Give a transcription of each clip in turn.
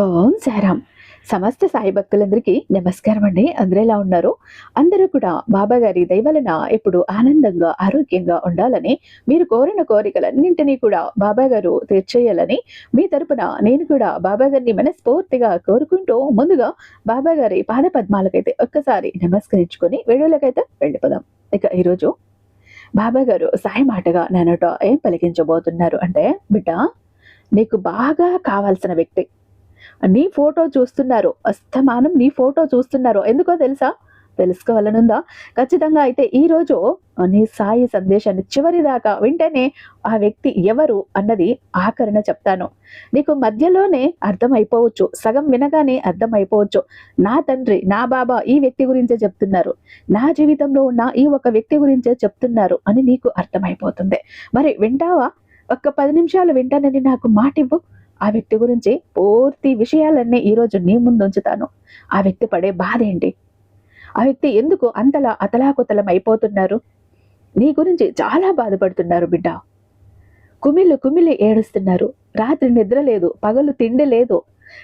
ఓం సాయిరామ్ సమస్త సాయి భక్తులందరికీ నమస్కారం అండి. అందరూ ఎలా ఉన్నారు? అందరూ కూడా బాబా గారి దయవలన ఎప్పుడు ఆనందంగా ఆరోగ్యంగా ఉండాలని మీరు కోరిన కోరికలన్నింటినీ కూడా బాబా గారు తీర్చేయాలని మీ తరపున నేను కూడా బాబా గారిని మనస్ఫూర్తిగా కోరుకుంటూ ముందుగా బాబా గారి పాద పద్మాలకైతే ఒక్కసారి నమస్కరించుకొని వీడియోలకైతే వెళ్ళిపోదాం. ఇక ఈరోజు బాబా గారు సాయి మాటగా నానట ఏం పలికించబోతున్నారు అంటే బిడ్డ నీకు బాగా కావాల్సిన వ్యక్తి నీ ఫోటో చూస్తున్నారు. అస్తమానం నీ ఫోటో చూస్తున్నారు. ఎందుకో తెలుసా? తెలుసుకోవాలనుందా? ఖచ్చితంగా అయితే ఈరోజు నీ సాయి సందేశాన్ని చివరి దాకా వింటేనే ఆ వ్యక్తి ఎవరు అన్నది ఆకరణ చెప్తాను. నీకు మధ్యలోనే అర్థం అయిపోవచ్చు సగం వినగానే అర్థం అయిపోవచ్చు నా తండ్రి నా బాబా ఈ వ్యక్తి గురించే చెప్తున్నారు. నా జీవితంలో ఉన్న ఈ ఒక వ్యక్తి గురించే చెప్తున్నారు అని నీకు అర్థమైపోతుంది. మరి వింటావా? ఒక్క పది నిమిషాలు వింటానని నాకు మాట ఇవ్వు ఆ వ్యక్తి గురించి పూర్తి విషయాలన్నీ ఈరోజు నీ ముందు ఉంచుతాను ఆ వ్యక్తి పడే బాధ ఏంటి? ఆ వ్యక్తి ఎందుకు అంతలా అతలాకుతలం అయిపోతున్నారు? నీ గురించి చాలా బాధపడుతున్నారు బిడ్డ. కుమిళ్ళు కుమిలి ఏడుస్తున్నారు. రాత్రి నిద్ర లేదు పగలు తిండి లేదు.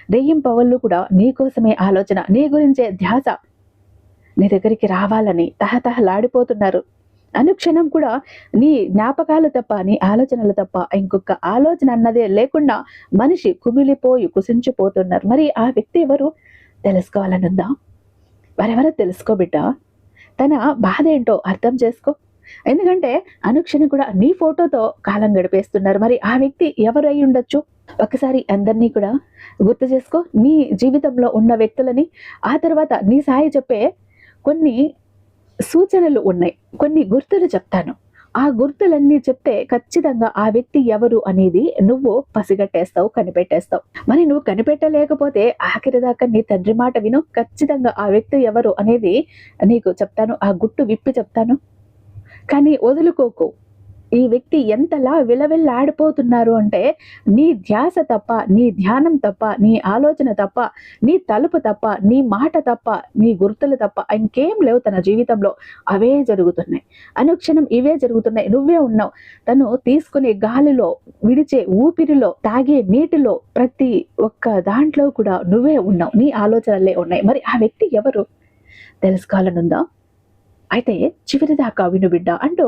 దెయ్యం పవళ్ళు కూడా నీ కోసమే ఆలోచన నీ గురించే ధ్యాస. నీ దగ్గరికి రావాలని తహతహలాడిపోతున్నారు. అనుక్షణం కూడా నీ జ్ఞాపకాలు తప్ప నీ ఆలోచనలు తప్ప ఇంకొక ఆలోచన అన్నదే లేకుండా మనిషి కుమిలిపోయి కుసించిపోతున్నారు. మరి ఆ వ్యక్తి ఎవరు? తెలుసుకోవాలనుందా? మరెవరో తెలుసుకో బిడ్డ? తన బాధ ఏంటో అర్థం చేసుకో. ఎందుకంటే అనుక్షణం కూడా నీ ఫోటోతో కాలం గడిపేస్తున్నారు. మరి ఆ వ్యక్తి ఎవరు అయి ఉండొచ్చు? ఒకసారి అందరినీ కూడా గుర్తు చేసుకో. నీ జీవితంలో ఉన్న వ్యక్తులని ఆ తర్వాత నీ సాయి చెప్పే కొన్ని సూచనలు ఉన్నాయి. కొన్ని గుర్తులు చెప్తాను. ఆ గుర్తులన్నీ చెప్తే ఖచ్చితంగా ఆ వ్యక్తి ఎవరు అనేది నువ్వు పసిగట్టేస్తావు కనిపెట్టేస్తావు. మరి నువ్వు కనిపెట్టలేకపోతే ఆఖరి దాకా నీ తండ్రి మాట విను. ఖచ్చితంగా ఆ వ్యక్తి ఎవరు అనేది నీకు చెప్తాను. ఆ గుట్టు విప్పి చెప్తాను. కానీ వదులుకోకు. ఈ వ్యక్తి ఎంతలా విలవిల్లాడిపోతున్నారు అంటే నీ ధ్యాస తప్ప నీ ధ్యానం తప్ప నీ ఆలోచన తప్ప నీ తలుపు తప్ప నీ మాట తప్ప నీ గుర్తులు తప్ప ఇంకేం లేవు తన జీవితంలో. అవే జరుగుతున్నాయి. అనుక్షణం ఇవే జరుగుతున్నాయి. నువ్వే ఉన్నావు. తను తీసుకునే గాలిలో విడిచే ఊపిరిలో తాగే నీటిలో ప్రతి ఒక్క దాంట్లో కూడా నువ్వే ఉన్నావు. నీ ఆలోచనలే ఉన్నాయి. మరి ఆ వ్యక్తి ఎవరు? తెలుసుకోవాలనుందా? అయితే చివరి దాకా విను బిడ్డ అంటూ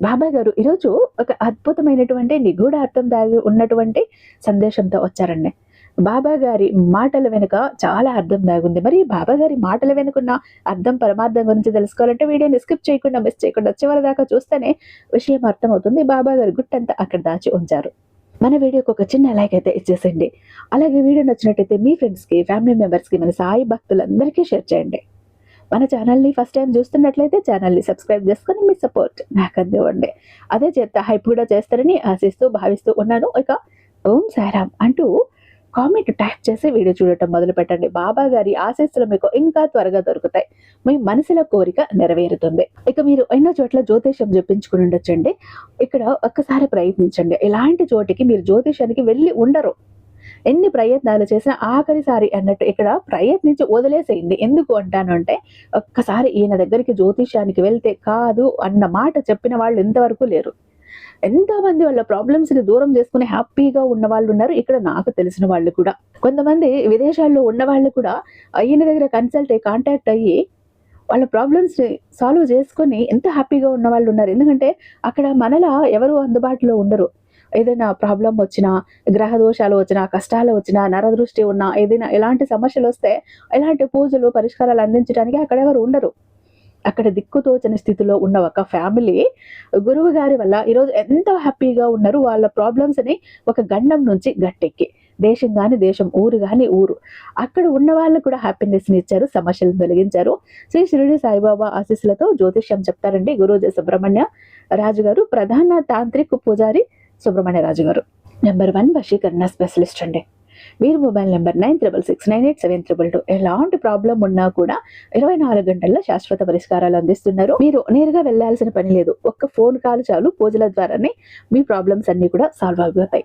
బాబాయ్ గారు ఈరోజు ఒక అద్భుతమైనటువంటి నిగూఢ అర్థం దాగి ఉన్నటువంటి సందేశంతో వచ్చారండి. బాబా గారి మాటల వెనుక చాలా అర్థం దాగుంది. మరి బాబా గారి మాటల వెనుకున్న అర్థం పరమార్థం గురించి తెలుసుకోవాలంటే వీడియోని స్కిప్ చేయకుండా మిస్ చేయకుండా చివరి దాకా చూస్తేనే విషయం అర్థమవుతుంది. బాబా గారి గుట్టంతా అక్కడ దాచి ఉంచారు. మన వీడియోకి ఒక చిన్న లైక్ అయితే ఇచ్చేసేయండి. అలాగే వీడియో నచ్చినట్టయితే మీ ఫ్రెండ్స్కి ఫ్యామిలీ మెంబర్స్కి మన సాయి భక్తులందరికీ షేర్ చేయండి. మన ఛానల్ని ఫస్ట్ టైం చూస్తున్నట్లయితే ఛానల్ని సబ్స్క్రైబ్ చేసుకొని మీ సపోర్ట్ నాకు అందివ్వండి. అదే చేస్తా హైప్ కూడా చేస్తారని ఆశిస్తూ భావిస్తూ ఉన్నాను. ఇక ఓం సారామ్ అంటూ కామెంట్ టైప్ చేసి వీడియో చూడటం మొదలు పెట్టండి బాబా గారి ఆశీస్సులు మీకు ఇంకా త్వరగా దొరుకుతాయి. మీ మనసుల కోరిక నెరవేరుతుంది. ఇక మీరు ఎన్నో చోట్ల జ్యోతిష్యం చెప్పించుకుని ఉండొచ్చండి. ఇక్కడ ఒక్కసారి ప్రయత్నించండి. ఇలాంటి చోటికి మీరు జ్యోతిష్యానికి వెళ్ళి ఉండరు. ఎన్ని ప్రయత్నాలు చేసినా ఆఖరిసారి అన్నట్టు ఇక్కడ ప్రయత్నించి వదిలేసేయండి. ఎందుకు అంటాను అంటే ఒక్కసారి ఈయన దగ్గరికి జ్యోతిష్యానికి వెళ్తే కాదు అన్న మాట చెప్పిన వాళ్ళు ఇంతవరకు లేరు. ఎంతమంది వాళ్ళ ప్రాబ్లమ్స్ని దూరం చేసుకుని హ్యాపీగా ఉన్న వాళ్ళు ఉన్నారు. ఇక్కడ నాకు తెలిసిన వాళ్ళు కూడా. కొంతమంది విదేశాల్లో ఉన్న వాళ్ళు కూడా ఈయన దగ్గర కన్సల్ట్ అయ్యి కాంటాక్ట్ అయ్యి వాళ్ళ ప్రాబ్లమ్స్ని సాల్వ్ చేసుకొని ఎంత హ్యాపీగా ఉన్న వాళ్ళు ఉన్నారు. ఎందుకంటే అక్కడ మనలా ఎవరు అందుబాటులో ఉండరు. ఏదైనా ప్రాబ్లం వచ్చినా గ్రహ దోషాలు వచ్చినా కష్టాలు వచ్చినా నరదృష్టి ఉన్నా ఏదైనా ఎలాంటి సమస్యలు వస్తే ఎలాంటి పూజలు పరిష్కారాలు అందించడానికి అక్కడ ఎవరు ఉండరు. అక్కడ దిక్కుతోచని స్థితిలో ఉన్న ఒక ఫ్యామిలీ గురువు గారి వల్ల ఈరోజు ఎంతో హ్యాపీగా ఉన్నారు వాళ్ళ ప్రాబ్లమ్స్ని ఒక గండం నుంచి గట్టెక్కి. దేశం కానీ దేశం ఊరు కానీ ఊరు. అక్కడ ఉన్న వాళ్ళు కూడా హ్యాపీనెస్ని ఇచ్చారు సమస్యలను తొలగించారు. శ్రీ షిరిడి సాయిబాబా ఆశీస్సులతో జ్యోతిష్యం చెప్తారండి గురుజ సుబ్రహ్మణ్య రాజు గారు ప్రధాన తాంత్రిక్ పూజారి సుబ్రహ్మణ్య రాజు గారు. నెంబర్ వన్ వశీకరణ స్పెషలిస్ట్ అండి. మీరు mobile number nine triple six nine eight seven triple two ఎలాంటి ప్రాబ్లం ఉన్నా కూడా ఇరవై నాలుగు గంటల్లో శాశ్వత పరిష్కారాలు అందిస్తున్నారు. మీరు నేరుగా వెళ్ళాల్సిన పని లేదు. ఒక్క ఫోన్ కాల్ చాలు. పూజల ద్వారానే మీ ప్రాబ్లమ్స్ అన్ని కూడా సాల్వ్ అవుతాయి.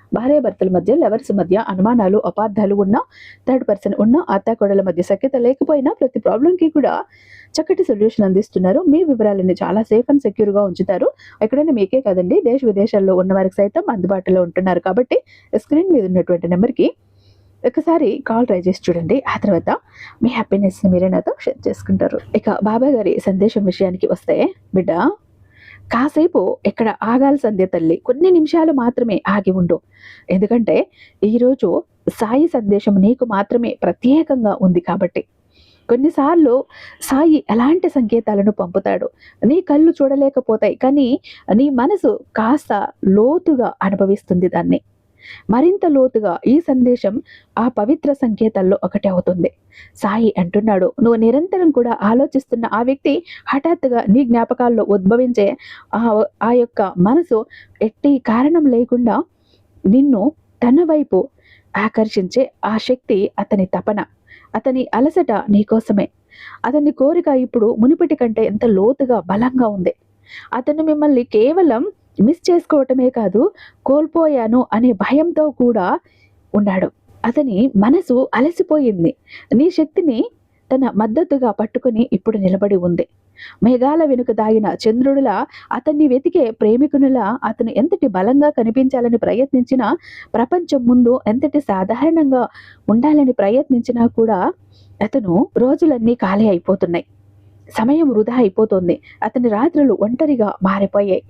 భార్యాభర్తల మధ్య లవర్స్ మధ్య అనుమానాలు అపార్థాలు ఉన్నా థర్డ్ పర్సన్ ఉన్న అత్తాకోడల మధ్య సఖ్యత లేకపోయినా ప్రతి ప్రాబ్లంకి కూడా చక్కటి సొల్యూషన్ అందిస్తున్నారు. మీ వివరాలని చాలా సేఫ్ అండ్ సెక్యూర్గా ఉంచుతారు. ఎక్కడైనా మీకే కదండి దేశ విదేశాల్లో ఉన్న వారికి సైతం అందుబాటులో ఉంటున్నారు. కాబట్టి స్క్రీన్ మీద ఉన్నటువంటి నెంబర్కి ఒకసారి కాల్ ట్రై చేసి చూడండి. ఆ తర్వాత మీ హ్యాపీనెస్ని మీరే నాతో షేర్ చేసుకుంటారు. ఇక బాబా గారి సందేశం విషయానికి వస్తే బిడ్డ కాసేపు ఇక్కడ సంధ్య తల్లి. కొన్ని నిమిషాలు మాత్రమే ఆగి ఉండు. ఎందుకంటే ఈరోజు సాయి సందేశం నీకు మాత్రమే ప్రత్యేకంగా ఉంది కాబట్టి. కొన్నిసార్లు సాయి ఎలాంటి సంకేతాలను పంపుతాడు? నీ కళ్ళు చూడలేకపోతాయి. కానీ నీ మనసు కాస్త లోతుగా అనుభవిస్తుంది దాన్ని. మరింత లోతుగా ఈ సందేశం ఆ పవిత్ర సంకేతాల్లో ఒకటి అవుతుంది. సాయి అంటున్నాడు నువ్వు నిరంతరం కూడా ఆలోచిస్తున్న ఆ వ్యక్తి హఠాత్తుగా నీ జ్ఞాపకాల్లో ఉద్భవించే ఆ ఆ యొక్క మనసు ఎట్టి కారణం లేకుండా నిన్ను తన వైపు ఆకర్షించే ఆ శక్తి అతని తపన అతని అలసట నీకోసమే అతని కోరిక ఇప్పుడు మునిపటి కంటే ఎంత లోతుగా బలంగా ఉంది. అతను మిమ్మల్ని కేవలం మిస్ చేసుకోవటమే కాదు కోల్పోయాను అనే భయంతో కూడా ఉన్నాడు. అతని మనసు అలసిపోయింది. నీ శక్తిని తన మద్దతుగా పట్టుకుని ఇప్పుడు నిలబడి ఉంది. మేఘాల వెనుక దాగిన చంద్రుడిలా అతన్ని వెతికే ప్రేమికునిలా అతను ఎంతటి బలంగా కనిపించాలని ప్రయత్నించినా ప్రపంచం ముందు ఎంతటి సాధారణంగా ఉండాలని ప్రయత్నించినా కూడా అతను రోజులన్నీ ఖాళీ అయిపోతున్నాయి. సమయం వృధా అయిపోతుంది. అతని రాత్రులు ఒంటరిగా మారిపోయాయి.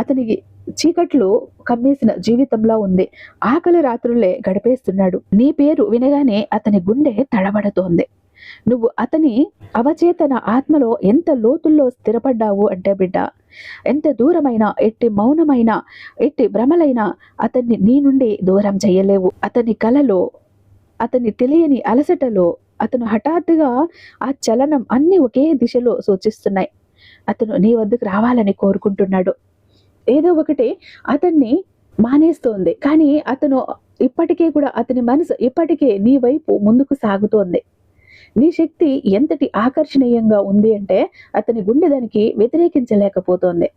అతనికి చీకట్లు కమ్మేసిన జీవితంలో ఉంది. ఆకలి రాత్రులే గడిపేస్తున్నాడు. నీ పేరు వినగానే అతని గుండె తడబడుతోంది. నువ్వు అతని అవచేతన ఆత్మలో ఎంత లోతుల్లో స్థిరపడ్డావు అంటే బిడ్డ ఎంత దూరమైన ఎట్టి మౌనమైన ఎట్టి భ్రమలైనా అతన్ని నీ నుండి దూరం చేయలేవు. అతని కలలో అతని తెలియని అలసటలో అతను హఠాత్తుగా ఆ చలనం అన్ని ఒకే దిశలో సూచిస్తున్నాయి. అతను నీ వద్దకు రావాలని కోరుకుంటున్నాడు. ఏదో ఒకటి అతన్ని మానేస్తోంది. కానీ అతను ఇప్పటికే కూడా అతని మనసు ఇప్పటికే నీ వైపు ముందుకు సాగుతోంది. నీ శక్తి ఎంతటి ఆకర్షణీయంగా ఉంది అంటే అతని గుండె దానికి వ్యతిరేకించలేకపోతోంది.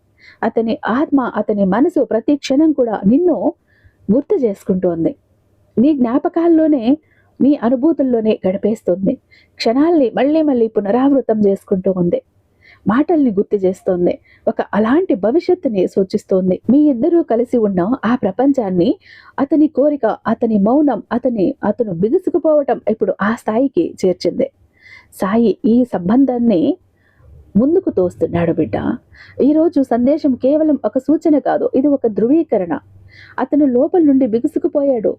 అతని ఆత్మ అతని మనసు ప్రతి క్షణం కూడా నిన్ను గుర్తు చేసుకుంటోంది. నీ జ్ఞాపకాల్లోనే నీ అనుభూతుల్లోనే గడిపేస్తుంది. క్షణాల్ని మళ్ళీ మళ్ళీ పునరావృతం చేసుకుంటూ ఉంది. మాటల్ని గుర్తు చేస్తోంది. ఒక అలాంటి భవిష్యత్తుని సూచిస్తోంది. మీ ఇద్దరూ కలిసి ఉన్న ఆ ప్రపంచాన్ని అతని కోరిక అతని మౌనం అతని అతను బిగుసుకుపోవటం ఇప్పుడు ఆ స్థాయికి చేర్చింది. సాయి ఈ సంబంధాన్ని ముందుకు తోస్తున్నాడు బిడ్డ. ఈరోజు సందేశం కేవలం ఒక సూచన కాదు ఇది ఒక ధృవీకరణ. అతను లోపల నుండి బిగుసుకుపోయాడు.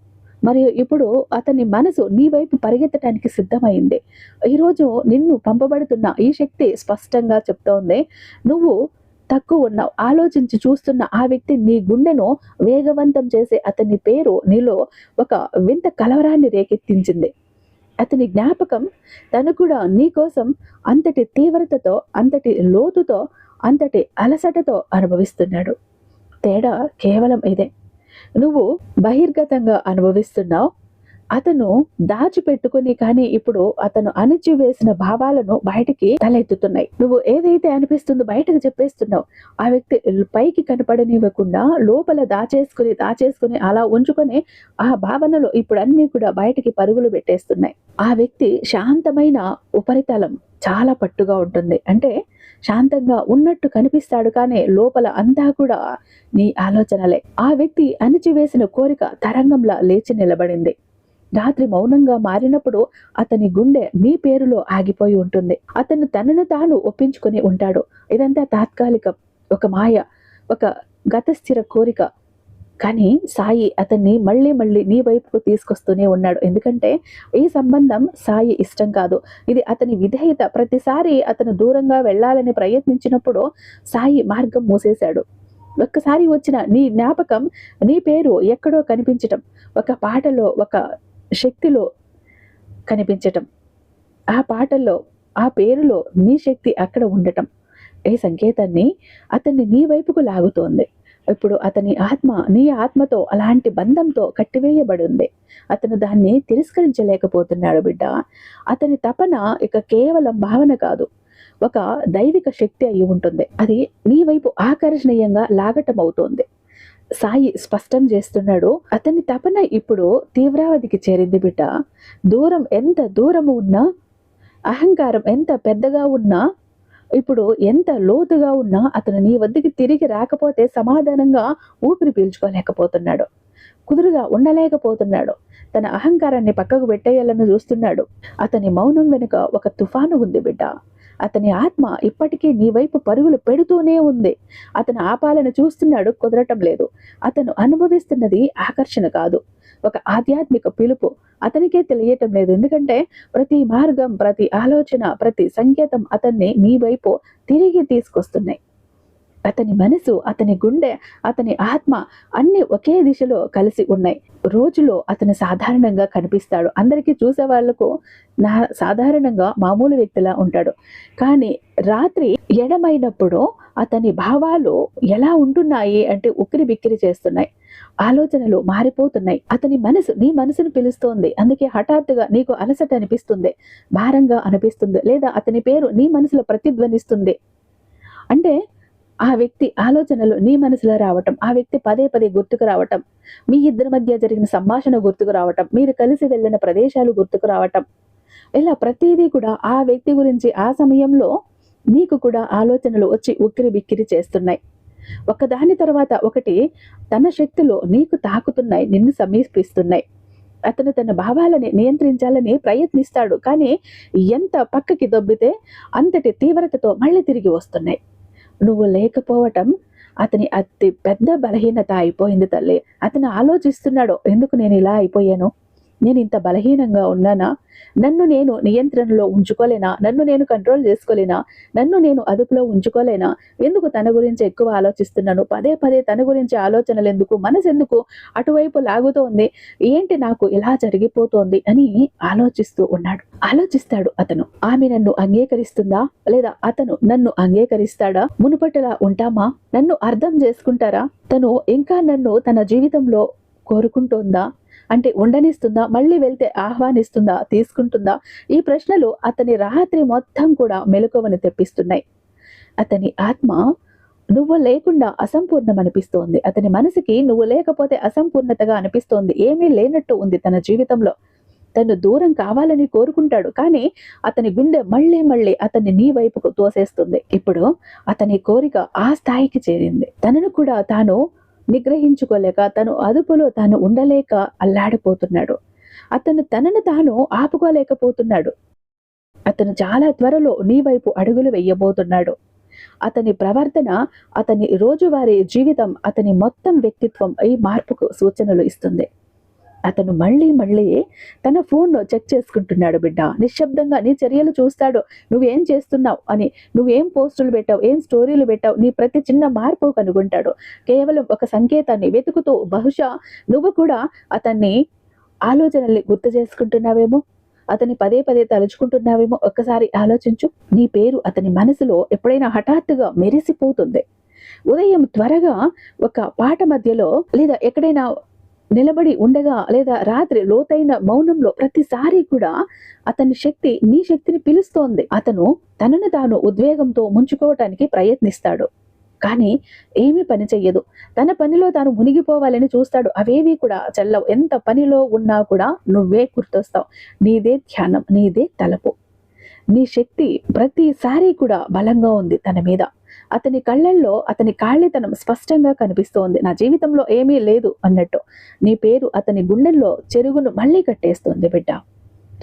మరియు ఇప్పుడు అతని మనసు నీ వైపు పరిగెత్తడానికి సిద్ధమైంది. ఈరోజు నిన్ను పంపబడుతున్న ఈ శక్తి స్పష్టంగా చెప్తోంది. నువ్వు తక్కువ ఉన్నావు. ఆలోచించి చూస్తున్న ఆ వ్యక్తి నీ గుండెను వేగవంతం చేసే అతని పేరు నీలో ఒక వింత కలవరాన్ని రేకెత్తించింది. అతని జ్ఞాపకం తను కూడా నీ కోసం అంతటి తీవ్రతతో అంతటి లోతుతో అంతటి అలసటతో అనుభవిస్తున్నాడు. తేడా కేవలం ఇదే. నువ్వు బహిర్గతంగా అనుభవిస్తున్నావు. అతను దాచిపెట్టుకుని కానీ ఇప్పుడు అతను అణిచివేసిన భావాలను బయటికి తలెత్తుతున్నాయి. నువ్వు ఏదైతే అనిపిస్తుందో బయటకు చెప్పేస్తున్నావు. ఆ వ్యక్తి పైకి కనపడనివ్వకుండా లోపల దాచేసుకుని దాచేసుకుని అలా ఉంచుకొని ఆ భావనలు ఇప్పుడు అన్ని కూడా బయటికి పరుగులు పెట్టేస్తున్నాయి. ఆ వ్యక్తి శాంతమైన ఉపరితలం చాలా పట్టుగా ఉంటుంది. అంటే శాంతంగా ఉన్నట్టు కనిపిస్తాడు కానీ లోపల అంతా కూడా నీ ఆలోచనలే. ఆ వ్యక్తి అణిచివేసిన కోరిక తరంగంలా లేచి నిలబడింది. రాత్రి మౌనంగా మారినప్పుడు అతని గుండె నీ పేరులో ఆగిపోయి ఉంటుంది. అతను తనను తాను ఒప్పించుకొని ఉంటాడు. ఇదంతా తాత్కాలికం. ఒక మాయ ఒక గతస్థిర కోరిక. కానీ సాయి అతన్ని మళ్ళీ మళ్ళీ నీ వైపుకు తీసుకొస్తూనే ఉన్నాడు. ఎందుకంటే ఈ సంబంధం సాయి ఇష్టం కాదు. ఇది అతని విధేయత. ప్రతిసారి అతను దూరంగా వెళ్ళాలని ప్రయత్నించినప్పుడు సాయి మార్గం మూసేశాడు. ఒక్కసారి వచ్చిన నీ జ్ఞాపకం నీ పేరు ఎక్కడో కనిపించటం ఒక పాటలో ఒక శక్తిలో కనిపించటం ఆ పాటల్లో ఆ పేరులో నీ శక్తి అక్కడ ఉండటం ఈ సంకేతాన్ని అతన్ని నీ వైపుకు లాగుతోంది. ఇప్పుడు అతని ఆత్మ నీ ఆత్మతో అలాంటి బంధంతో కట్టివేయబడి ఉంది అతను దాన్ని తిరస్కరించలేకపోతున్నాడు బిడ్డ. అతని తపన ఇక కేవలం భావన కాదు. ఒక దైవిక శక్తి అయి ఉంటుంది. అది నీ వైపు ఆకర్షణీయంగా లాగటం అవుతోంది సాయి స్పష్టం చేస్తున్నాడు అతని తపన ఇప్పుడు తీవ్రావధికి చేరింది బిడ్డ. దూరం ఎంత దూరము ఉన్నా అహంకారం ఎంత పెద్దగా ఉన్నా ఇప్పుడు ఎంత లోతుగా ఉన్నా అతను నీ వద్దకి తిరిగి రాకపోతే సమాధానంగా ఊపిరి పీల్చుకోలేకపోతున్నాడు. కుదురుగా ఉండలేకపోతున్నాడు. తన అహంకారాన్ని పక్కకు పెట్టేయాలని చూస్తున్నాడు. అతని మౌనం వెనుక ఒక తుఫాను ఉంది బిడ్డ. అతని ఆత్మ ఇప్పటికీ నీ వైపు పరుగులు పెడుతూనే ఉంది. అతను ఆపాలను చూస్తున్నాడు కుదరటం లేదు. అతను అనుభవిస్తున్నది ఆకర్షణ కాదు. ఒక ఆధ్యాత్మిక పిలుపు అతనికే తెలియటం లేదు. ఎందుకంటే ప్రతి మార్గం ప్రతి ఆలోచన ప్రతి సంకేతం అతన్ని నీ వైపు తిరిగి తీసుకొస్తున్నాయి. అతని మనసు అతని గుండె అతని ఆత్మ అన్ని ఒకే దిశలో కలిసి ఉన్నాయి. రోజులో అతను సాధారణంగా కనిపిస్తాడు. అందరికీ చూసే వాళ్ళకు నా సాధారణంగా మామూలు వ్యక్తిలా ఉంటాడు. కానీ రాత్రి ఎడమైనప్పుడు అతని భావాలు ఎలా ఉంటున్నాయి అంటే ఉక్కిరి బిక్కిరి చేస్తున్నాయి. ఆలోచనలు మారిపోతున్నాయి. అతని మనసు నీ మనసును పిలుస్తోంది. అందుకే హఠాత్తుగా నీకు అలసట అనిపిస్తుంది. భారంగా అనిపిస్తుంది. లేదా అతని పేరు నీ మనసులో ప్రతిధ్వనిస్తుంది. అంటే ఆ వ్యక్తి ఆలోచనలు నీ మనసులో రావటం ఆ వ్యక్తి పదే పదే గుర్తుకు రావటం మీ ఇద్దరి మధ్య జరిగిన సంభాషణ గుర్తుకు రావటం మీరు కలిసి వెళ్ళిన ప్రదేశాలు గుర్తుకు రావటం. ఇలా ప్రతిదీ కూడా ఆ వ్యక్తి గురించి ఆ సమయంలో నీకు కూడా ఆలోచనలు వచ్చి ఉక్కిరి బిక్కిరి చేస్తున్నాయి. ఒకదాని తర్వాత ఒకటి తన శక్తిలో నీకు తాకుతున్నాయి నిన్ను సమీపిస్తున్నాయి. అతను తన భావాలని నియంత్రించాలని ప్రయత్నిస్తాడు కానీ ఎంత పక్కకి దొబ్బితే అంతటి తీవ్రతతో మళ్ళీ తిరిగి వస్తున్నాయి. నువ్వు లేకపోవటం అతని అతి పెద్ద బలహీనత అయిపోయింది తల్లి. అతను ఆలోచిస్తున్నాడు ఎందుకు నేను ఇలా అయిపోయాను? నేను ఇంత బలహీనంగా ఉన్నానా? నన్ను నేను నియంత్రణలో ఉంచుకోలేనా? నన్ను నేను కంట్రోల్ చేసుకోలేనా? నన్ను నేను అదుపులో ఉంచుకోలేనా? ఎందుకు తన గురించి ఎక్కువ ఆలోచిస్తున్నాను? పదే పదే తన గురించి ఆలోచనలు ఎందుకు? మనసు ఎందుకు అటువైపు లాగుతోంది? ఏంటి నాకు ఇలా జరిగిపోతోంది? అని ఆలోచిస్తూ ఉన్నాడు. ఆలోచిస్తాడు అతను. ఆమె నన్ను అంగీకరిస్తుందా? లేదా అతను నన్ను అంగీకరిస్తాడా? మునుపటిలా ఉంటామా? నన్ను అర్థం చేసుకుంటారా? తను ఇంకా నన్ను తన జీవితంలో కోరుకుంటోందా? అంటే ఉండనిస్తుందా? మళ్ళీ వెళ్తే ఆహ్వానిస్తుందా? తీసుకుంటుందా? ఈ ప్రశ్నలు అతని రాత్రి మొత్తం కూడా మెలకువని తెప్పిస్తున్నాయి. అతని ఆత్మ నువ్వు లేకుండా అసంపూర్ణం అనిపిస్తోంది. అతని మనసుకి నువ్వు లేకపోతే అసంపూర్ణతగా అనిపిస్తోంది. ఏమీ లేనట్టు ఉంది తన జీవితంలో. తను దూరం కావాలని కోరుకుంటాడు. కానీ అతని గుండె మళ్ళీ మళ్ళీ అతన్ని నీ వైపుకు తోసేస్తుంది. ఇప్పుడు అతని కోరిక ఆ స్థాయికి చేరింది. తనను కూడా తాను నిగ్రహించుకోలేక తను అదుపులో తాను ఉండలేక అల్లాడిపోతున్నాడు. అతను తనను తాను ఆపుకోలేకపోతున్నాడు. అతను చాలా త్వరలో నీ వైపు అడుగులు వెయ్యబోతున్నాడు అతని ప్రవర్తన అతని రోజువారీ జీవితం అతని మొత్తం వ్యక్తిత్వం ఈ మార్పుకు సూచనలు ఇస్తుంది. అతను మళ్ళీ మళ్ళీ తన ఫోన్ను చెక్ చేసుకుంటున్నాడు బిడ్డ. నిశ్శబ్దంగా నీ చర్యలు చూస్తాడు. నువ్వేం చేస్తున్నావు అని. నువ్వేం పోస్టులు పెట్టావు? ఏం స్టోరీలు పెట్టావు? నీ ప్రతి చిన్న మార్పు కనుగొంటాడు. కేవలం ఒక సంకేతాన్ని వెతుకుతూ బహుశా నువ్వు కూడా అతన్ని ఆలోచనల్ని గుర్తు చేసుకుంటున్నావేమో? అతని పదే పదే తలుచుకుంటున్నావేమో? ఒక్కసారి ఆలోచించు. నీ పేరు అతని మనసులో ఎప్పుడైనా హఠాత్తుగా మెరిసిపోతుంది. ఉదయం త్వరగా ఒక పాట మధ్యలో లేదా ఎక్కడైనా నిలబడి ఉండగా లేదా రాత్రి లోతైన మౌనంలో ప్రతిసారి కూడా అతని శక్తి నీ శక్తిని పిలుస్తోంది. అతను తనను తాను ఉద్వేగంతో ముంచుకోవటానికి ప్రయత్నిస్తాడు. కానీ ఏమీ పని చెయ్యదు. తన పనిలో తాను మునిగిపోవాలని చూస్తాడు. అవేవి కూడా చల్లవు. ఎంత పనిలో ఉన్నా కూడా నువ్వే గుర్తొస్తావు. నీదే ధ్యానం నీదే తలపు. నీ శక్తి ప్రతిసారి కూడా బలంగా ఉంది తన మీద. అతని కళ్ళల్లో అతని కాళ్ళితనం స్పష్టంగా కనిపిస్తోంది. నా జీవితంలో ఏమీ లేదు అన్నట్టు నీ పేరు అతని గుండెల్లో చెరుగును మళ్ళీ కట్టేస్తుంది బిడ్డ.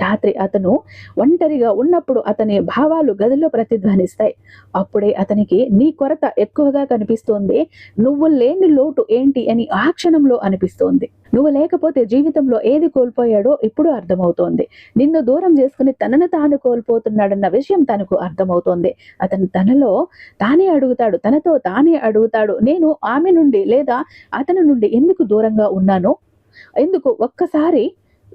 రాత్రి అతను ఒంటరిగా ఉన్నప్పుడు అతని భావాలు గదిలో ప్రతిధ్వనిస్తాయి. అప్పుడే అతనికి నీ కొరత ఎక్కువగా కనిపిస్తోంది. నువ్వు లేని లోటు ఏంటి? అని ఆ క్షణంలో అనిపిస్తోంది. నువ్వు లేకపోతే జీవితంలో ఏది కోల్పోయాడో ఇప్పుడు అర్థమవుతోంది. నిన్ను దూరం చేసుకుని తనను తాను కోల్పోతున్నాడన్న విషయం తనకు అర్థమవుతోంది. అతను తనలో తానే అడుగుతాడు తనతో తానే అడుగుతాడు. నేను ఆమె నుండి లేదా అతని నుండి ఎందుకు దూరంగా ఉన్నాను? ఎందుకు ఒక్కసారి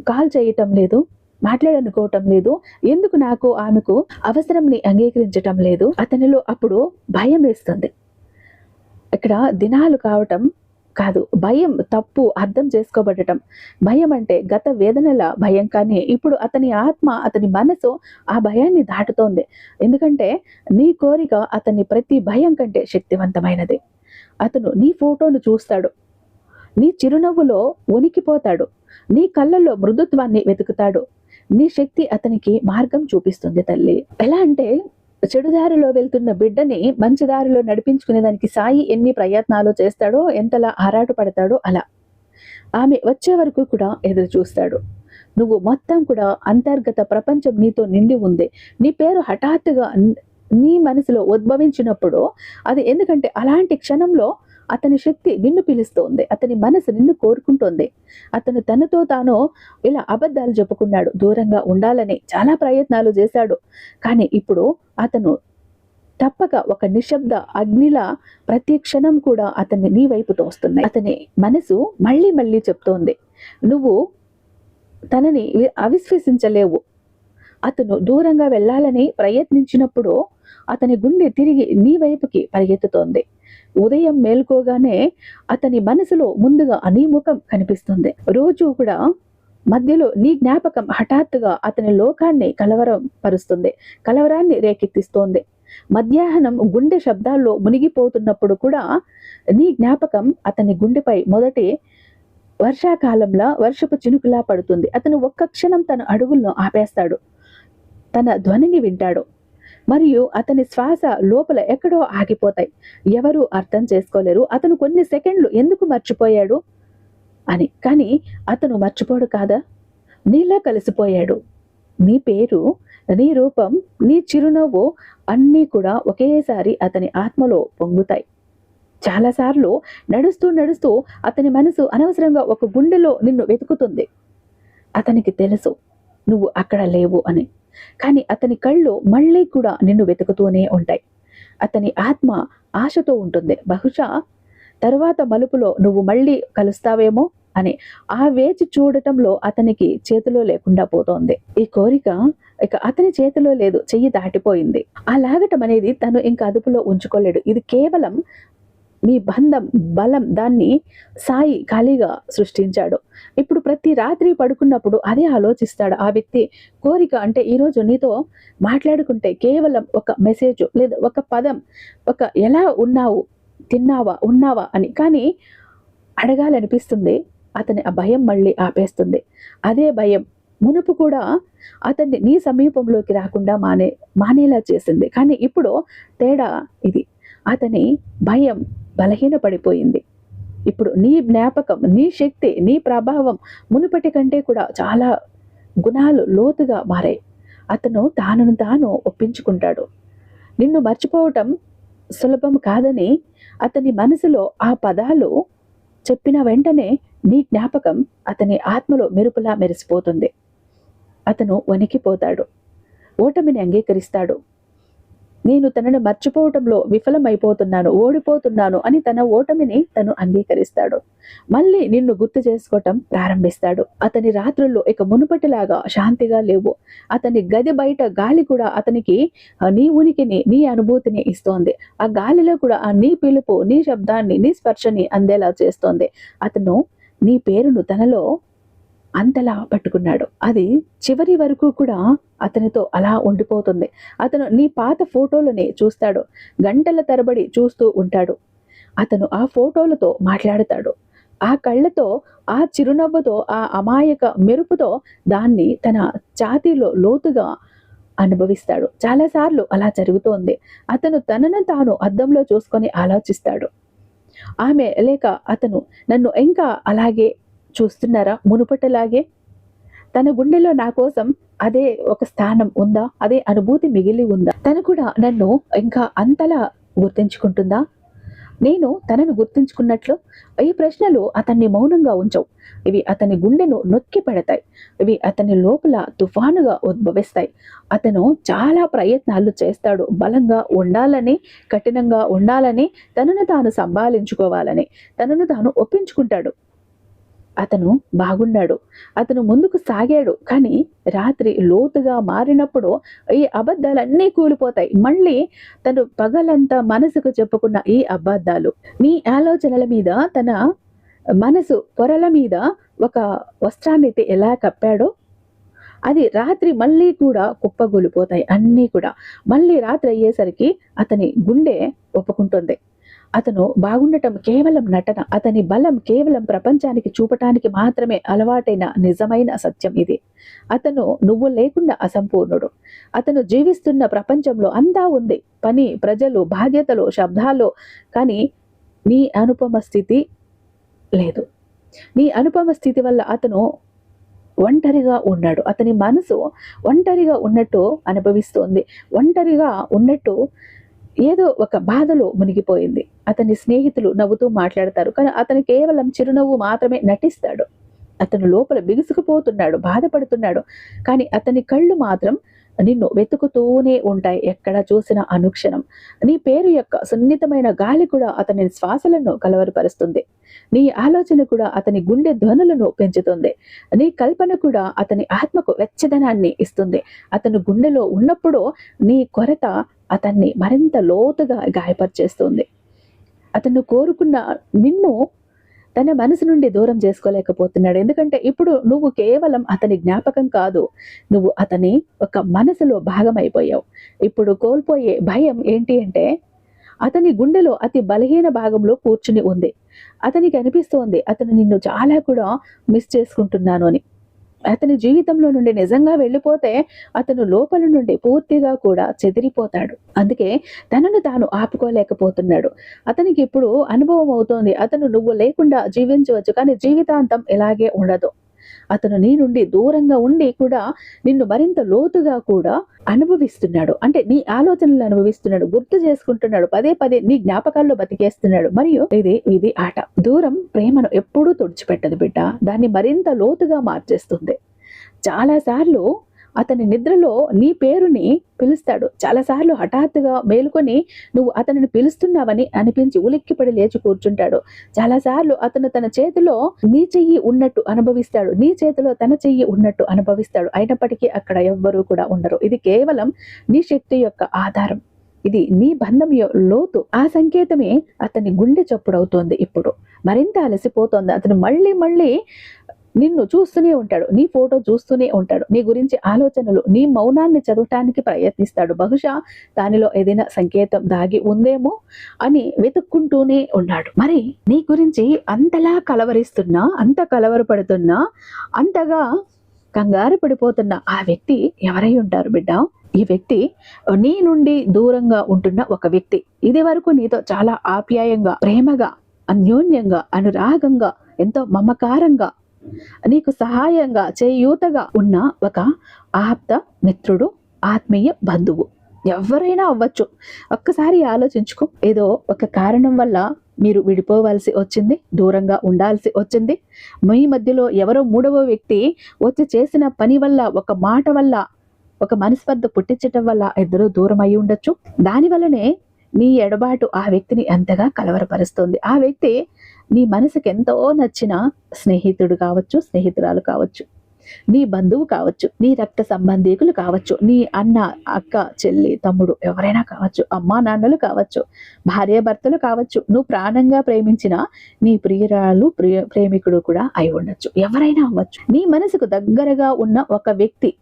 కాల్ చేయటం లేదు? మాట్లాడనుకోవటం లేదు. ఎందుకు నాకు ఆమెకు అవసరంని అంగీకరించటం లేదు? అతనిలో అప్పుడు భయం వేస్తుంది. ఇక్కడ దినాలు కావటం కాదు భయం తప్పు అర్థం చేసుకోబడటం. భయం అంటే గత వేదనల భయం కానీ ఇప్పుడు అతని ఆత్మ అతని మనసు ఆ భయాన్ని దాటుతోంది. ఎందుకంటే నీ కోరిక అతని ప్రతి భయం కంటే శక్తివంతమైనది. అతను నీ ఫోటోను చూస్తాడు. నీ చిరునవ్వులో ఉనికిపోతాడు నీ కళ్ళల్లో మృదుత్వాన్ని వెతుకుతాడు. నీ శక్తి అతనికి మార్గం చూపిస్తుంది తల్లి. ఎలా అంటే చెడుదారిలో వెళ్తున్న బిడ్డని మంచి దారిలో నడిపించుకునే దానికి సాయి ఎన్ని ప్రయత్నాలు చేస్తాడో ఎంతలా ఆరాటు పడతాడో అలా. ఆమె వచ్చే వరకు కూడా ఎదురు చూస్తాడు. నువ్వు మొత్తం కూడా అంతర్గత ప్రపంచం నీతో నిండి ఉంది. నీ పేరు హఠాత్తుగా నీ మనసులో ఉద్భవించినప్పుడు అది ఎందుకంటే అలాంటి క్షణంలో అతని శక్తి నిన్ను పిలుస్తోంది. అతని మనసు నిన్ను కోరుకుంటోంది. అతను తనతో తాను ఇలా అబద్ధాలు చెప్పుకున్నాడు. దూరంగా ఉండాలని చాలా ప్రయత్నాలు చేశాడు. కానీ ఇప్పుడు అతను తప్పక ఒక నిశ్శబ్ద అగ్నిలా ప్రతి క్షణం కూడా అతన్ని నీ వైపు తోస్తున్నాయి. అతని మనసు మళ్ళీ మళ్ళీ చెప్తోంది. నువ్వు తనని అవిశ్వసించలేవు. అతను దూరంగా వెళ్ళాలని ప్రయత్నించినప్పుడు అతని గుండె తిరిగి నీ వైపుకి పరిగెత్తుతోంది. ఉదయం మేల్కోగానే అతని మనసులో ముందుగా నీ ముఖం కనిపిస్తుంది. రోజు కూడా మధ్యలో నీ జ్ఞాపకం హఠాత్తుగా అతని లోకాన్ని కలవరం పరుస్తుంది కలవరాన్ని రేకెత్తిస్తోంది. మధ్యాహ్నం గుండె శబ్దాల్లో మునిగిపోతున్నప్పుడు కూడా నీ జ్ఞాపకం అతని గుండెపై మొదటి వర్షాకాలంలో వర్షపు చినుకులా పడుతుంది. అతను ఒక్క క్షణం తన అడుగులను ఆపేస్తాడు. తన ధ్వనిని వింటాడు. మరియు అతని శ్వాస లోపల ఎక్కడో ఆగిపోతాయి. ఎవరు అర్థం చేసుకోలేరు. అతను కొన్ని సెకండ్లు ఎందుకు మర్చిపోయాడు? అని. కానీ అతను మర్చిపోడు కాదా? నీలా కలిసిపోయాడు. నీ పేరు నీ రూపం నీ చిరునవ్వు అన్నీ కూడా ఒకేసారి అతని ఆత్మలో పొంగుతాయి. చాలాసార్లు నడుస్తూ నడుస్తూ అతని మనసు అనవసరంగా ఒక గుండెలో నిన్ను వెతుకుతుంది. అతనికి తెలుసు నువ్వు అక్కడ లేవు అని. కానీ అతని కళ్ళు మళ్ళీ కూడా నిన్ను వెతుకుతూనే ఉంటాయి. అతని ఆత్మ ఆశతో ఉంటుంది. బహుశా తరువాత మలుపులో నువ్వు మళ్ళీ కలుస్తావేమో అని ఆ వేచి చూడటంలో అతనికి చేతిలో లేకుండా పోతోంది. ఈ కోరిక ఇక అతని చేతిలో లేదు. చెయ్యి దాటిపోయింది. ఆ లాగటం అనేది తను ఇంకా అదుపులో ఉంచుకోలేడు. ఇది కేవలం మీ బంధం బలం దాన్ని సాయి ఖాళీగా సృష్టించాడు. ఇప్పుడు ప్రతి రాత్రి పడుకున్నప్పుడు అదే ఆలోచిస్తాడు. ఆ వ్యక్తి కోరిక అంటే ఈరోజు నీతో మాట్లాడుకుంటే కేవలం ఒక మెసేజ్ లేదా ఒక పదం ఒక ఎలా ఉన్నావు తిన్నావా ఉన్నావా అని. కానీ అడగాలనిపిస్తుంది. అతని ఆ భయం మళ్ళీ ఆపేస్తుంది. అదే భయం మునుపు కూడా అతన్ని నీ సమీపంలోకి రాకుండా మానే మానేలా చేసింది. కానీ ఇప్పుడు తేడా ఇది. అతని భయం బలహీనపడిపోయింది. ఇప్పుడు నీ జ్ఞాపకం నీ శక్తి నీ ప్రభావం మునుపటి కంటే కూడా చాలా గుణాలు లోతుగా మారాయి. అతను తానును తాను ఒప్పించుకుంటాడు. నిన్ను మర్చిపోవటం సులభం కాదని అతని మనసులో ఆ పదాలు చెప్పిన వెంటనే నీ జ్ఞాపకం అతని ఆత్మలో మెరుపులా మెరిసిపోతుంది. అతను వణికిపోతాడు. ఓటమిని అంగీకరిస్తాడు. నేను తనను మర్చిపోవటంలో విఫలమైపోతున్నాను ఓడిపోతున్నాను అని తన ఓటమిని తను అంగీకరిస్తాడు. మళ్ళీ నిన్ను గుర్తు చేసుకోవటం ప్రారంభిస్తాడు. అతని రాత్రుల్లో ఇక మునుపటిలాగా శాంతిగా లేవు. అతని గది బయట గాలి కూడా అతనికి నీ ఉనికిని నీ అనుభూతిని ఇస్తోంది. ఆ గాలిలో కూడా ఆ నీ పిలుపు నీ శబ్దాన్ని నీ స్పర్శని అందేలా చేస్తోంది. అతను నీ పేరును తనలో అంతలా పట్టుకున్నాడు. అది చివరి వరకు కూడా అతనితో అలా ఉండిపోతుంది. అతను నీ పాత ఫోటోలని చూస్తాడు. గంటల తరబడి చూస్తూ ఉంటాడు. అతను ఆ ఫోటోలతో మాట్లాడతాడు. ఆ కళ్ళతో ఆ చిరునవ్వుతో ఆ అమాయక మెరుపుతో దాన్ని తన ఛాతీలో లోతుగా అనుభవిస్తాడు. చాలాసార్లు అలా జరుగుతోంది. అతను తనను తాను అద్దంలో చూసుకొని ఆలోచిస్తాడు. ఆమె లేక అతను నన్ను ఇంకా అలాగే చూస్తున్నారా? మునుపటిలాగే తన గుండెలో నా కోసం అదే ఒక స్థానం ఉందా? అదే అనుభూతి మిగిలి ఉందా? తను కూడా నన్ను ఇంకా అంతలా గుర్తించుకుంటుందా? నేను తనను గుర్తించుకున్నట్లు ఈ ప్రశ్నలు అతన్ని మౌనంగా ఉంచవు. ఇవి అతని గుండెను నొక్కి పెడతాయి. ఇవి అతని లోపల తుఫానుగా ఉద్భవిస్తాయి. అతను చాలా ప్రయత్నాలు చేస్తాడు. బలంగా ఉండాలని కఠినంగా ఉండాలని తనను తాను సంభాలించుకోవాలని తనను తాను ఒప్పించుకుంటాడు. అతను బాగున్నాడు. అతను ముందుకు సాగాడు. కానీ రాత్రి లోతుగా మారినప్పుడు ఈ అబద్ధాలన్నీ కూలిపోతాయి. మళ్ళీ తను పగలంతా మనసుకు చెప్పుకున్న ఈ అబద్ధాలు. మీ ఆలోచనల మీద తన మనసు పొరల మీద ఒక వస్త్రాన్ని అయితే ఎలా కప్పాడో అది రాత్రి మళ్ళీ కూడా కుప్పగూలిపోతాయి అన్నీ కూడా. మళ్ళీ రాత్రి అయ్యేసరికి అతని గుండె ఒప్పుకుంటుంది. అతను బాగుండటం కేవలం నటన అతని బలం కేవలం ప్రపంచానికి చూపటానికి మాత్రమే అలవాటైన నిజమైన సత్యం ఇది. అతను నువ్వు లేకుండా అసంపూర్ణుడు. అతను జీవిస్తున్న ప్రపంచంలో అంతా ఉంది. పని ప్రజలు బాధ్యతలు శబ్దాలు కానీ నీ అనుపమ స్థితి లేదు. నీ అనుపమ స్థితి వల్ల అతను ఒంటరిగా ఉన్నాడు. అతని మనసు ఒంటరిగా ఉన్నట్టు అనుభవిస్తోంది. ఒంటరిగా ఉన్నట్టు ఏదో ఒక బాధలో మునిగిపోయింది. అతని స్నేహితులు నవ్వుతూ మాట్లాడతారు. కానీ అతను కేవలం చిరునవ్వు మాత్రమే నటిస్తాడు. అతను లోపల బిగుసుకుపోతున్నాడు బాధపడుతున్నాడు. కానీ అతని కళ్ళు మాత్రం నిన్ను వెతుకుతూనే ఉంటాయి ఎక్కడ చూసిన అనుక్షణం. నీ పేరు యొక్క సున్నితమైన గాలి కూడా అతని శ్వాసలను కలవరపరుస్తుంది. నీ ఆలోచన కూడా అతని గుండె ధ్వనులను పెంచుతుంది. నీ కల్పన కూడా అతని ఆత్మకు వెచ్చదనాన్ని ఇస్తుంది. అతని గుండెలో ఉన్నప్పుడు నీ కొరత అతన్ని మరింత లోతుగా గాయపరిచేస్తుంది. అతను కోరుకున్న నిన్ను తన మనసు నుండి దూరం చేసుకోలేకపోతున్నాడు. ఎందుకంటే ఇప్పుడు నువ్వు కేవలం అతని జ్ఞాపకం కాదు. నువ్వు అతని ఒక మనసులో భాగమైపోయావు. ఇప్పుడు కోల్పోయే భయం ఏంటి అంటే అతని గుండెలో అతి బలహీన భాగంలో కూర్చుని ఉంది. అతనికి అనిపిస్తోంది అతను నిన్ను చాలా కూడా మిస్ చేసుకుంటున్నాను అని. అతని జీవితంలో నుండి నిజంగా వెళ్ళిపోతే అతను లోపల నుండి పూర్తిగా కూడా చెదిరిపోతాడు. అందుకే తనను తాను ఆపుకోలేకపోతున్నాడు. అతనికి ఇప్పుడు అనుభవం అవుతోంది. అతను నువ్వు లేకుండా జీవించవచ్చు కానీ జీవితాంతం ఇలాగే ఉండదు. అతను నీ నుండి దూరంగా ఉండి కూడా నిన్ను మరింత లోతుగా కూడా అనుభవిస్తున్నాడు. అంటే నీ ఆలోచనలు అనుభవిస్తున్నాడు గుర్తు చేసుకుంటున్నాడు పదే పదే నీ జ్ఞాపకాల్లో బతికేస్తున్నాడు. మరియు ఇది ఇది ఆట. దూరం ప్రేమను ఎప్పుడూ తుడిచిపెట్టదు బిడ్డ. దాన్ని మరింత లోతుగా మార్చేస్తుంది. చాలాసార్లు అతని నిద్రలో నీ పేరుని పిలుస్తాడు. చాలాసార్లు హఠాత్తుగా మేలుకొని నువ్వు అతనిని పిలుస్తున్నావని అనిపించి ఉలిక్కిపడి లేచి కూర్చుంటాడు. చాలాసార్లు అతను తన చేతిలో నీ చెయ్యి ఉన్నట్టు అనుభవిస్తాడు. నీ చేతిలో తన చెయ్యి ఉన్నట్టు అనుభవిస్తాడు. అయినప్పటికీ అక్కడ ఎవ్వరూ కూడా ఉండరు. ఇది కేవలం నీ శక్తి యొక్క ఆధారం. ఇది నీ బంధం లోతు. ఆ సంకేతమే అతని గుండె చప్పుడవుతోంది ఇప్పుడు. మరింత అలసిపోతోంది. అతను మళ్ళీ మళ్ళీ నిన్ను చూస్తూనే ఉంటాడు నీ ఫోటో చూస్తూనే ఉంటాడు నీ గురించి ఆలోచనలు నీ మౌనాన్ని చదవటానికి ప్రయత్నిస్తాడు. బహుశా దానిలో ఏదైనా సంకేతం దాగి ఉందేమో అని వెతుక్కుంటూనే ఉన్నాడు. మరి నీ గురించి అంతలా కలవరిస్తున్నా అంత కలవరపడుతున్నా అంతగా కంగారు పడిపోతున్న ఆ వ్యక్తి ఎవరై ఉంటారు బిడ్డ? ఈ వ్యక్తి నీ నుండి దూరంగా ఉంటున్న ఒక వ్యక్తి. ఇది వరకు నీతో చాలా ఆప్యాయంగా ప్రేమగా అన్యోన్యంగా అనురాగంగా ఎంతో మమకారంగా నీకు సహాయంగా చేయూతగా ఉన్న ఒక ఆప్త మిత్రుడు ఆత్మీయ బంధువు. ఎవరైనా అవ్వచ్చు. ఒక్కసారి ఆలోచించుకో. ఏదో ఒక కారణం వల్ల మీరు విడిపోవాల్సి వచ్చింది దూరంగా ఉండాల్సి వచ్చింది. మీ మధ్యలో ఎవరో మూడవ వ్యక్తి వచ్చి చేసిన పని వల్ల ఒక మాట వల్ల ఒక మనస్పర్ధ పుట్టించటం వల్ల ఇద్దరు దూరం అయి ఉండొచ్చు. దాని వల్లనే నీ ఎడబాటు ఆ వ్యక్తిని ఎంతగా కలవరపరుస్తుంది? ఆ వ్యక్తి నీ మనసుకి ఎంతో నచ్చిన స్నేహితుడు కావచ్చు స్నేహితురాలు కావచ్చు నీ బంధువు కావచ్చు నీ రక్త సంబంధీకులు కావచ్చు నీ అన్న అక్క చెల్లి తమ్ముడు ఎవరైనా కావచ్చు అమ్మా నాన్నలు కావచ్చు భార్యాభర్తలు కావచ్చు నువ్వు ప్రాణంగా ప్రేమించిన నీ ప్రియురాలు ప్రియ ప్రేమికుడు కూడా అయి ఉండొచ్చు. ఎవరైనా అవ్వచ్చు. నీ మనసుకు దగ్గరగా ఉన్న ఒక వ్యక్తి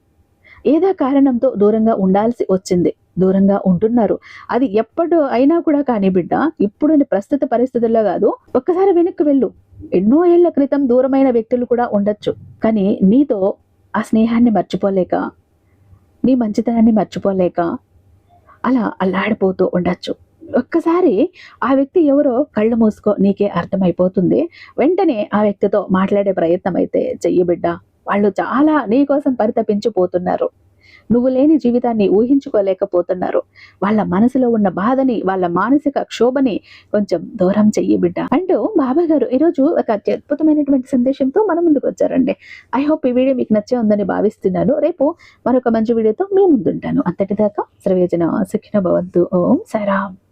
ఏదో కారణంతో దూరంగా ఉండాల్సి వచ్చింది. దూరంగా ఉంటున్నారు. అది ఎప్పుడు అయినా కూడా కానీ బిడ్డ ఇప్పుడు ప్రస్తుత పరిస్థితుల్లో కాదు ఒక్కసారి వెనక్కి వెళ్ళు. ఎన్నో ఏళ్ళ క్రితం దూరమైన వ్యక్తులు కూడా ఉండొచ్చు. కానీ నీతో ఆ స్నేహాన్ని మర్చిపోలేక నీ మంచితనాన్ని మర్చిపోలేక అలా అల్లాడిపోతూ ఉండొచ్చు. ఒక్కసారి ఆ వ్యక్తి ఎవరో కళ్ళు మూసుకో నీకే అర్థమైపోతుంది. వెంటనే ఆ వ్యక్తితో మాట్లాడే ప్రయత్నం అయితే చెయ్యి బిడ్డ. వాళ్ళు చాలా నీ కోసం పరితపించిపోతున్నారు. నువ్వు లేని జీవితాన్ని ఊహించుకోలేకపోతున్నారు. వాళ్ళ మనసులో ఉన్న బాధని వాళ్ళ మానసిక క్షోభని కొంచెం దూరం చెయ్యి బిడ్డ. అంటూ బాబా గారు ఈరోజు ఒక అద్భుతమైనటువంటి సందేశంతో మన ముందుకు వచ్చారండి. ఐ హోప్ ఈ వీడియో మీకు నచ్చే ఉందని భావిస్తున్నాను. రేపు మరొక మంచి వీడియోతో మీ ముందుంటాను. అంతటిదాకా సర్వేజన సుఖిన భవంతు. ఓం సరామ్